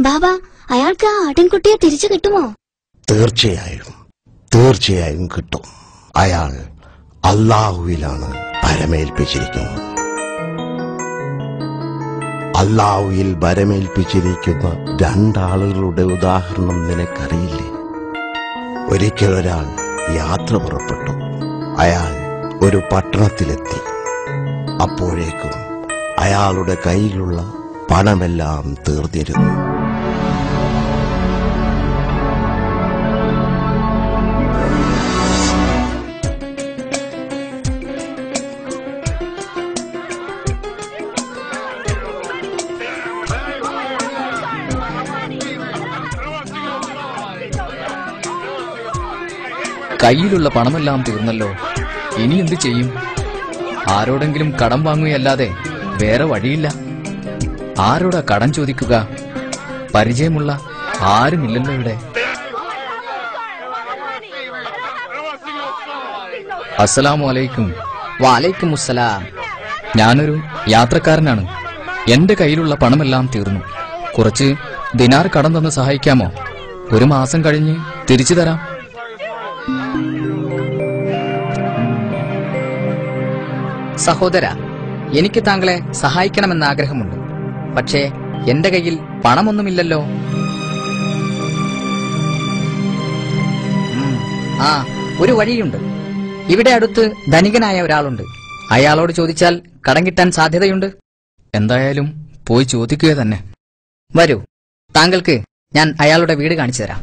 ബാബ അയാൾക്ക് ആ ആട്ടിൻകുട്ടിയെ തിരിച്ചു കിട്ടുമോ? തീർച്ചയായും തീർച്ചയായും കിട്ടും. അയാൾ അള്ളാഹുവിലാണ് പരമേൽപ്പിച്ചിരിക്കുന്നത്. അള്ളാഹുവിൽ വരമേൽപ്പിച്ചിരിക്കുന്ന രണ്ടാളുകളുടെ ഉദാഹരണം നിനക്കറിയില്ലേ? ഒരിക്കൽ ഒരാൾ യാത്ര പുറപ്പെട്ടു. അയാൾ ഒരു പട്ടണത്തിലെത്തി. അപ്പോഴേക്കും അയാളുടെ കയ്യിലുള്ള പണമെല്ലാം തീർന്നിരുന്നു. കയ്യിലുള്ള പണമെല്ലാം തീർന്നല്ലോ. ഇനി എന്തു ചെയ്യും? ആരോടെങ്കിലും കടം വാങ്ങുകയല്ലാതെ വേറെ വഴിയില്ല. ആരോടാ കടം ചോദിക്കുക? പരിചയമുള്ള ആരുമില്ലല്ലോ ഇവിടെ. അസ്സലാമു അലൈക്കും വാലൈക്കും അസ്സലാം ഞാനൊരു യാത്രക്കാരനാണ്. എന്റെ കയ്യിലുള്ള പണമെല്ലാം തീർന്നു. കുറച്ച് ദിനാർ കടം തന്ന് സഹായിക്കാമോ? ഒരു മാസം കഴിഞ്ഞ് തിരിച്ചു തരാം. സഹോദര എനിക്ക് താങ്കളെ സഹായിക്കണമെന്ന് ആഗ്രഹമുണ്ട് പക്ഷേ എന്റെ കയ്യിൽ പണമൊന്നുമില്ലല്ലോ. ആ ഒരു വഴിയുണ്ട്. ഇവിടെ അടുത്ത് ധനികനായ ഒരാളുണ്ട്. അയാളോട് ചോദിച്ചാൽ കടം കിട്ടാൻ സാധ്യതയുണ്ട്. എന്തായാലും പോയി ചോദിക്കുക തന്നെ. വരൂ താങ്കൾക്ക് ഞാൻ അയാളുടെ വീട് കാണിച്ചു തരാം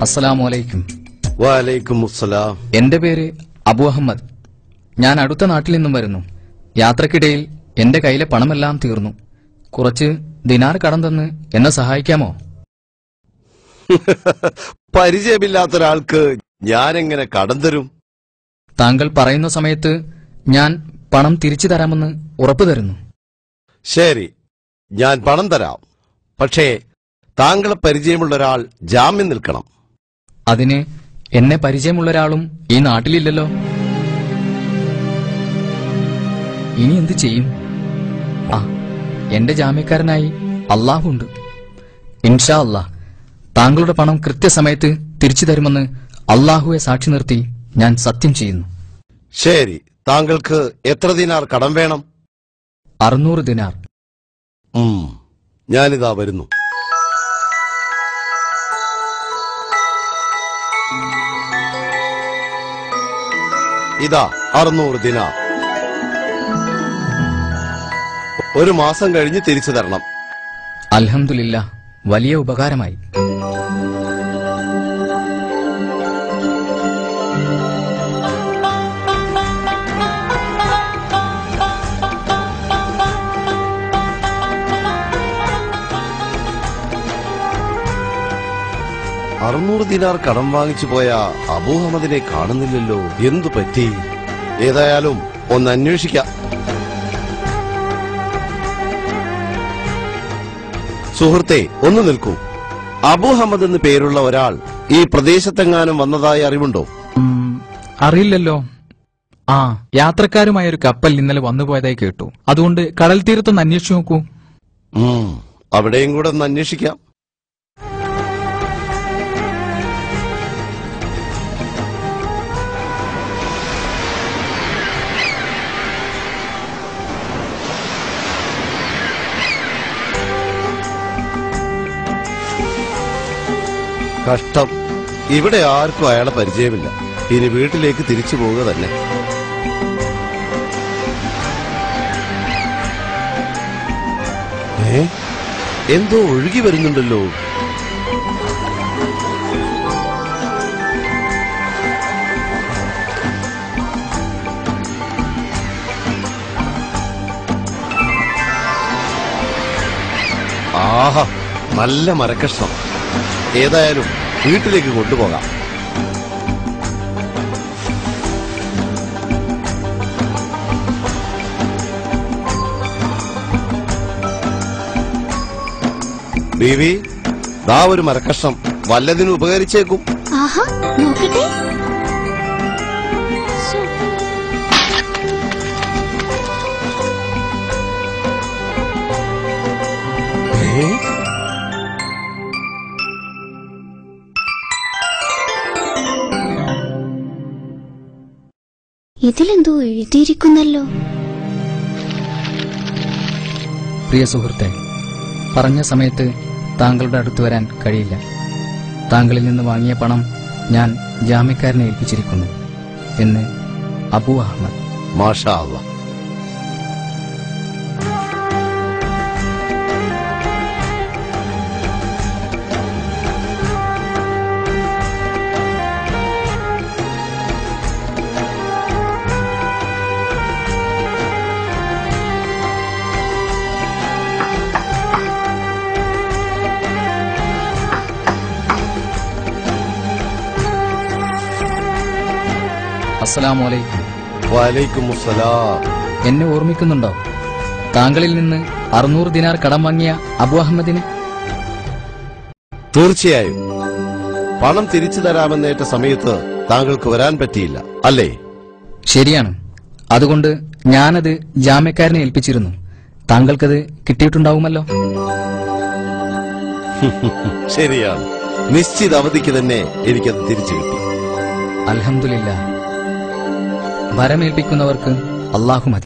അസ്സലാമു അലൈക്കും വാലൈക്കും അസ്സലാം എന്റെ പേര് അബു അഹമ്മദ്. ഞാൻ അടുത്ത നാട്ടിൽ നിന്നും വരുന്നു. യാത്രക്കിടയിൽ എന്റെ കയ്യിലെ പണമെല്ലാം തീർന്നു. കുറച്ച് ദിനാർ കടം തന്ന് എന്നെ സഹായിക്കാമോ? പരിചയമില്ലാത്ത ഒരാൾക്ക് ഞാൻ എങ്ങനെ കടം തരും? താങ്കൾ പറയുന്ന സമയത്ത് ഞാൻ പണം തിരിച്ചു തരാമെന്ന് ഉറപ്പു തരുന്നു. ശരി ഞാൻ പണം തരാം. പക്ഷേ താങ്കളെ പരിചയമുള്ള ഒരാൾ ജാമ്യം നിൽക്കണം. അതിന് എന്നെ പരിചയമുള്ള ഒരാളും ഈ നാട്ടിലില്ലല്ലോ. ഇനി എന്ത് ചെയ്യും? ആ എന്റെ ജാമ്യക്കാരനായി അള്ളാഹുണ്ട്. ഇൻഷാ അല്ലാ താങ്കളുടെ പണം കൃത്യസമയത്ത് തിരിച്ചു തരുമെന്ന് അള്ളാഹുവെ സാക്ഷി നിർത്തി ഞാൻ സത്യം ചെയ്യുന്നു. ശരി താങ്കൾക്ക് എത്ര ദിനാർ കടം വേണം? അറുന്നൂറ് ദിനാർ. ഞാനിതാ വരുന്നു. ഇതാ അറുന്നൂറ് ദിന. ഒരു മാസം കഴിഞ്ഞ് തിരിച്ചു തരണം. അലഹമില്ല വലിയ ഉപകാരമായി. അറുന്നൂറ് ദിനാർ കടം വാങ്ങിച്ചു പോയ അബൂഹമ്മദിനെ കാണുന്നില്ലല്ലോ. എന്തു പറ്റി? ഏതായാലും ഒന്ന് അന്വേഷിക്കാം. സുഹൃത്തെ ഒന്ന് നിൽക്കൂ. അബൂഹമ്മദ് എന്ന് പേരുള്ള ഒരാൾ ഈ പ്രദേശത്തെങ്ങാനും വന്നതായി അറിവുണ്ടോ? അറിയില്ലല്ലോ. ആ യാത്രക്കാരുമായ ഒരു കപ്പൽ ഇന്നലെ വന്നുപോയതായി കേട്ടു. അതുകൊണ്ട് കടൽ തീരത്തൊന്ന് അന്വേഷിച്ചു നോക്കൂ. അവിടെയും കൂടെ ഒന്ന് അന്വേഷിക്കാം. കഷ്ടം. ഇവിടെ ആർക്കും അയാളെ പരിചയമില്ല. ഇനി വീട്ടിലേക്ക് തിരിച്ചു പോവുക തന്നെ. ഏ? എന്തോ ഒഴുകി വരുന്നുണ്ടല്ലോ. ആഹാ നല്ല മരക്കഷ്ണം. ഏതായാലും വീട്ടിലേക്ക് കൊണ്ടുപോകാം ബീവി ദാ ഒരു മരക്കഷ്ണം വല്ലതിനും ഉപകരിച്ചേക്കും ആഹാ നോക്കട്ടെ. ഏ? ഇതിലെന്തോ എഴുതിയിരിക്കുന്നല്ലോ. പ്രിയ സുഹൃത്തെ പറഞ്ഞ സമയത്ത് താങ്കളുടെ അടുത്ത് വരാൻ കഴിയില്ല. താങ്കളിൽ നിന്ന് വാങ്ങിയ പണം ഞാൻ ജാമ്യക്കാരനെ ഏൽപ്പിച്ചിരിക്കുന്നു എന്ന് അബു അഹമ്മദ്. മാഷാ അല്ല അസ്സലാമു അലൈക്കും വലൈക്കും എന്നെ ഓർമ്മിക്കുന്നുണ്ടോ? താങ്കളിൽ നിന്ന് അറുന്നൂറ് ദിനാർ കടം വാങ്ങിയ അബു അഹമ്മദിന്? തീർച്ചയായും. പണം തിരിച്ചു തരാമെന്നേറ്റ സമയത്ത് താങ്കൾക്ക് വരാൻ പറ്റിയില്ല അല്ലേ? ശരിയാണ്. അതുകൊണ്ട് ഞാനത് ജാമ്യക്കാരനെ ഏൽപ്പിച്ചിരുന്നു. താങ്കൾക്കത് കിട്ടിയിട്ടുണ്ടാവുമല്ലോ? ശരിയാണ്. നിശ്ചിത അവധിക്ക് തന്നെ എനിക്കത് തിരിച്ചു കിട്ടി. അൽഹംദുലില്ല ഭരമേൽപ്പിക്കുന്നവർക്ക് അള്ളാഹു